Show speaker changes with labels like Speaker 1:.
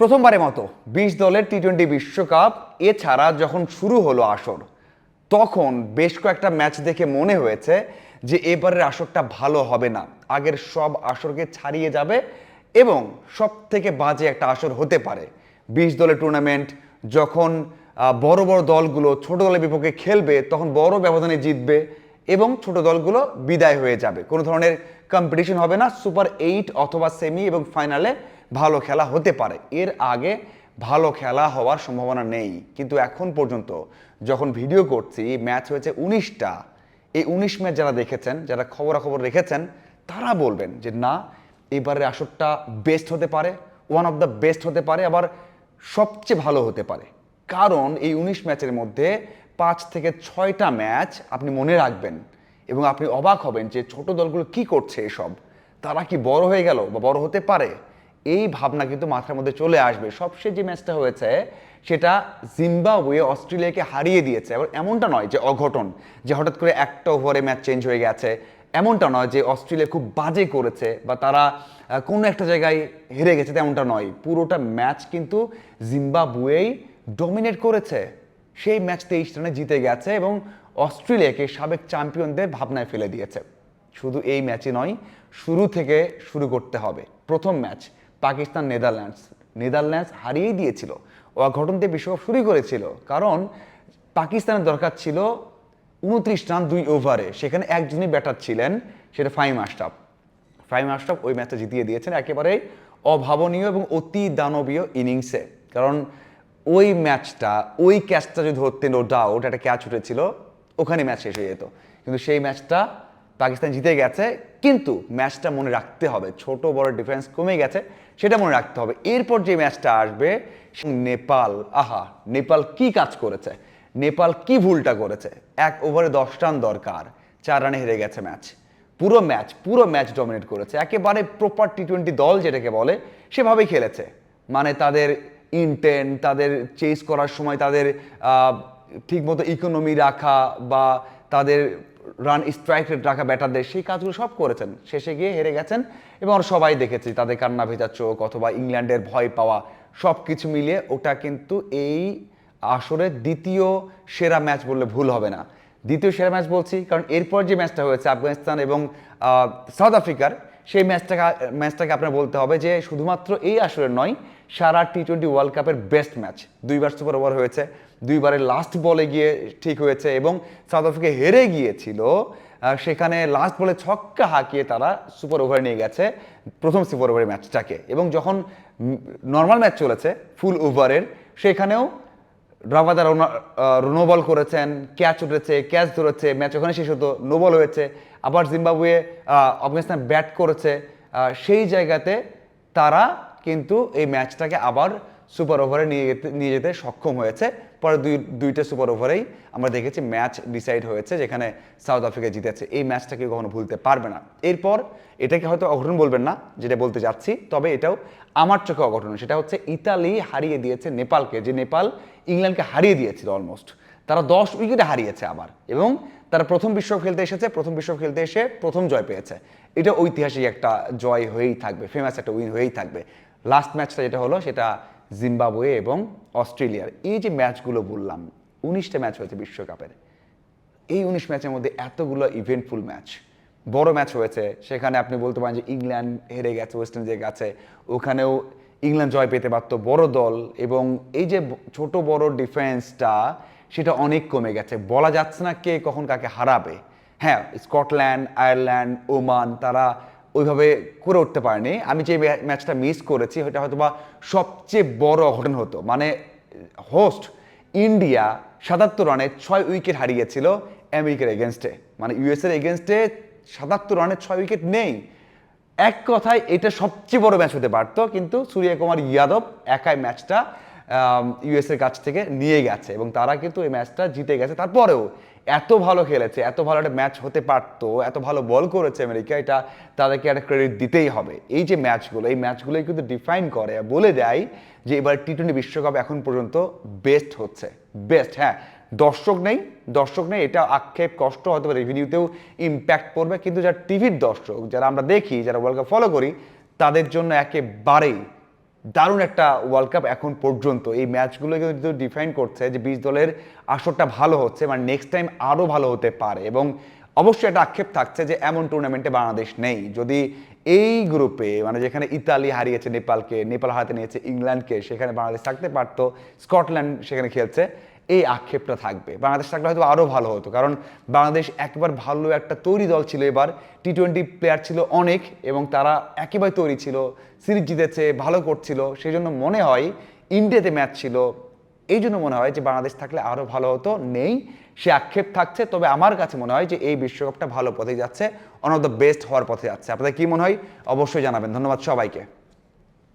Speaker 1: প্রথমবারের মতো বিশ দলের টি টোয়েন্টি বিশ্বকাপ, এছাড়া যখন শুরু হলো আসর, তখন বেশ কয়েকটা ম্যাচ দেখে মনে হয়েছে যে এবারের আসরটা ভালো হবে না। আগের সব আসরকে ছাড়িয়ে যাবে এবং সব থেকে বাজে একটা আসর হতে পারে। বিশ দলের টুর্নামেন্ট যখন বড় বড় দলগুলো ছোট দলের বিপক্ষে খেলবে, তখন বড় ব্যবধানে জিতবে এবং ছোট দলগুলো বিদায় হয়ে যাবে। কোনো ধরনের কম্পিটিশন হবে না সুপার এইট অথবা সেমি এবং ফাইনালে ভালো খেলা হতে পারে। এর আগে ভালো খেলা হওয়ার সম্ভাবনা নেই। কিন্তু এখন পর্যন্ত যখন ভিডিও করছি, ম্যাচ হয়েছে উনিশটা। এই উনিশ ম্যাচ যারা দেখেছেন, যারা খবরাখবর রেখেছেন, তারা বলবেন যে না, এবারের আসরটা বেস্ট হতে পারে ওয়ান অফ দ্য বেস্ট হতে পারে, আবার সবচেয়ে ভালো হতে পারে। কারণ এই উনিশ ম্যাচের মধ্যে পাঁচ থেকে ছয়টা ম্যাচ আপনি মনে রাখবেন এবং আপনি অবাক হবেন যে ছোট দলগুলো কি করছে এসব? তারা কি বড় হয়ে গেল বা বড় হতে পারে? এই ভাবনা কিন্তু মাথার মধ্যে চলে আসবে। সবশেষ যে ম্যাচটা হয়েছে, সেটা জিম্বাবুয়ে অস্ট্রেলিয়াকে হারিয়ে দিয়েছে। এবার এমনটা নয় যে অঘটন, যে হঠাৎ করে একটা ওভারে ম্যাচ চেঞ্জ হয়ে গেছে। এমনটা নয় যে অস্ট্রেলিয়া খুব বাজে করেছে বা তারা কোনো একটা জায়গায় হেরে গেছে, তেমনটা নয়। পুরোটা ম্যাচ কিন্তু জিম্বাবুয়েই ডমিনেট করেছে। সেই ম্যাচ তেইশ রানে জিতে গেছে এবং অস্ট্রেলিয়াকে সাবেক চ্যাম্পিয়নদের ভাবনায় ফেলে দিয়েছে। শুধু এই ম্যাচে নয়, শুরু থেকে শুরু করতে হবে। প্রথম ম্যাচ পাকিস্তান, নেদারল্যান্ডস। নেদারল্যান্ডস হারিয়েই দিয়েছিল। অঘটন দিয়ে বিশ্বকাপ শুরু করেছিল। কারণ পাকিস্তানের দরকার ছিল উনত্রিশ রান দুই ওভারে। সেখানে একজনই ব্যাটার ছিলেন, সেটা ফাইম আশরাফ। ফাইম আশরাফ ওই ম্যাচটা জিতিয়ে দিয়েছেন একেবারে অভাবনীয় এবং অতি দানবীয় ইনিংসে। কারণ ওই ম্যাচটা, ওই ক্যাচটা যদি ধরতে নো ডাউট একটা ক্যাচ উঠেছিল, ওখানে ম্যাচ শেষ হয়ে যেত। কিন্তু সেই ম্যাচটা পাকিস্তান জিতে গেছে, কিন্তু ম্যাচটা মনে রাখতে হবে। ছোট, বড় ডিফারেন্স কমে গেছে, সেটা মনে রাখতে হবে। এরপর যে ম্যাচটা আসবে নেপাল। আহা, নেপাল কি কাজ করেছে? নেপাল কি ভুলটা করেছে? এক ওভারে দশ রান দরকার, চার রানে হেরে গেছে ম্যাচ। পুরো ম্যাচ পুরো ম্যাচ ডমিনেট করেছে। একেবারে প্রপার টি টোয়েন্টি দল যেটাকে বলে, সেভাবেই খেলেছে। মানে তাদের ইনটেন তাদের চেস করার সময় তাদের ঠিকমতো ইকোনমি রাখা বা তাদের রান স্ট্রাইক রেট রাখা ব্যাটারদের সেই কাজগুলো সব করেছেন। শেষে গিয়ে হেরে গেছেন এবং আমরা সবাই দেখেছি তাদের কান্না ভেজা চোখ অথবা ইংল্যান্ডের ভয় পাওয়া সব কিছু মিলিয়ে ওটা কিন্তু এই আসরের দ্বিতীয় সেরা ম্যাচ বললে ভুল হবে না। দ্বিতীয় সেরা ম্যাচ বলছি, কারণ এরপর যে ম্যাচটা হয়েছে আফগানিস্তান এবং সাউথ আফ্রিকার সেই ম্যাচটাকে ম্যাচটাকে আপনার বলতে হবে যে শুধুমাত্র এই আসরের নয়, সারা টি টোয়েন্টি ওয়ার্ল্ড কাপের বেস্ট ম্যাচ দুইবার সুপার ওভার হয়েছে, দুইবারের লাস্ট বলে গিয়ে ঠিক হয়েছে এবং সাউথ আফ্রিকা হেরে গিয়েছিল সেখানে লাস্ট বলে ছক্কা হাঁকিয়ে তারা সুপার ওভারে নিয়ে গেছে, প্রথম সুপার ওভারের ম্যাচটাকে এবং যখন নর্মাল ম্যাচ চলেছে ফুল ওভারের সেখানেও রাবাদা নো বল করেছেন ক্যাচ উঠেছে ক্যাচ ধরেছে ম্যাচ ওখানে শেষ হতো নো বল হয়েছে, আবার জিম্বাবুয়ে আফগানিস্তান ব্যাট করেছে সেই জায়গাতে তারা কিন্তু এই ম্যাচটাকে আবার সুপার ওভারে নিয়ে নিয়ে যেতে সক্ষম হয়েছে। পরে দুই, দুইটা সুপার ওভারেই আমরা দেখেছি ম্যাচ ডিসাইড হয়েছে, যেখানে সাউথ আফ্রিকা জিতেছে। এই ম্যাচটা কেউ কখনো ভুলতে পারবে না। এরপর এটাকে হয়তো অঘটন বলবেন না, যেটা বলতে যাচ্ছি, তবে এটাও আমার চোখে অঘটন। সেটা হচ্ছে ইতালি হারিয়ে দিয়েছে নেপালকে, যে নেপাল ইংল্যান্ডকে হারিয়ে দিয়েছিল অলমোস্ট তারা দশ উইকেটে হারিয়েছে আবার, এবং তারা প্রথম বিশ্বকাপ খেলতে এসেছে, প্রথম বিশ্বকাপ খেলতে এসে প্রথম জয় পেয়েছে। এটা ঐতিহাসিক একটা জয় হয়েই থাকবে ফেমাস একটা উইন হয়েই থাকবে। লাস্ট ম্যাচটা যেটা হলো, সেটা জিম্বাবুয়ে এবং অস্ট্রেলিয়ার। এই যে ম্যাচগুলো বললাম, উনিশটা ম্যাচ হয়েছে বিশ্বকাপের। এই উনিশ ম্যাচের মধ্যে এতগুলো ইভেন্টফুল ম্যাচ। বড় ম্যাচ হয়েছে। সেখানে আপনি বলতে পারেন যে ইংল্যান্ড হেরে গেছে ওয়েস্ট ইন্ডিজের কাছে ওখানেও ইংল্যান্ড জয় পেতে পারতো বড় দল এবং এই যে ছোট বড় ডিফেন্সটা সেটা অনেক কমে গেছে। বলা যাচ্ছে না কে কখন কাকে হারাবে। হ্যাঁ স্কটল্যান্ড আয়ারল্যান্ড ওমান তারা ওইভাবে করে উঠতে পারেনি। আমি যে ম্যাচটা মিস করেছি ওটা হয়তো বা সবচেয়ে বড় অঘটন হতো। মানে হোস্ট ইন্ডিয়া সাতাত্তর রানে ছয় উইকেট হারিয়েছিল আমেরিকার এগেনস্টে মানে ইউএসের এগেনস্টে সাতাত্তর রানে ছয় উইকেট নেই। এক কথায়, এটা সবচেয়ে বড় ম্যাচ হতে পারতো, কিন্তু সূর্যকুমার ইয়াদব একাই ম্যাচটা ইউএস এর কাছ থেকে নিয়ে গেছে এবং তারা কিন্তু এই ম্যাচটা জিতে গেছে। তারপরেও এত ভালো খেলেছে, এত ভালো একটা ম্যাচ হতে পারতো, এত ভালো বল করেছে আমেরিকা, এটা তাদেরকে একটা ক্রেডিট দিতেই হবে। এই যে ম্যাচগুলো এই ম্যাচগুলোই কিন্তু ডিফাইন করে বলে দেয় যে এবার টি টোয়েন্টি বিশ্বকাপ এখন পর্যন্ত বেস্ট হচ্ছে। বেস্ট হ্যাঁ দর্শক নেই দর্শক নেই, এটা আক্ষেপ, কষ্ট, হয়তো রেভিনিউতেও ইম্প্যাক্ট পড়বে, কিন্তু যারা টিভির দর্শক, যারা আমরা দেখি, যারা ওয়ার্ল্ড কাপ ফলো করি, তাদের জন্য একেবারেই দারুণ একটা ওয়ার্ল্ড কাপ এখন পর্যন্ত। এই ম্যাচগুলো কিন্তু ডিফাইন করছে যে বিশ দলের আসরটা ভালো হচ্ছে মানে নেক্সট টাইম আরও ভালো হতে পারে। এবং অবশ্যই একটা আক্ষেপ থাকছে যে এমন টুর্নামেন্টে বাংলাদেশ নেই। যদি এই গ্রুপে মানে যেখানে ইতালি হারিয়েছে নেপালকে, নেপাল হারাতে নিয়েছে ইংল্যান্ডকে, সেখানে বাংলাদেশ থাকতে পারতো, স্কটল্যান্ড সেখানে খেলছে। এই আক্ষেপটা থাকবে। বাংলাদেশ থাকলে হয়তো আরও ভালো হতো, কারণ বাংলাদেশ একবার ভালো একটা তৈরি দল ছিল এবার। টি টোয়েন্টি প্লেয়ার ছিল অনেক এবং তারা একেবারে তৈরি ছিল, সিরিজ জিতেছে, ভালো করছিল, সেই জন্য মনে হয় ইন্ডিয়াতে ম্যাচ ছিল। এই জন্য মনে হয় যে বাংলাদেশ থাকলে আরও ভালো হতো, নেই। সে আক্ষেপ থাকছে, তবে আমার কাছে মনে হয় যে এই বিশ্বকাপটা ভালো পথে যাচ্ছে অন অফ দ্য বেস্ট হওয়ার পথে যাচ্ছে। আপনাদের কি মনে হয়? অবশ্যই জানাবেন। ধন্যবাদ সবাইকে।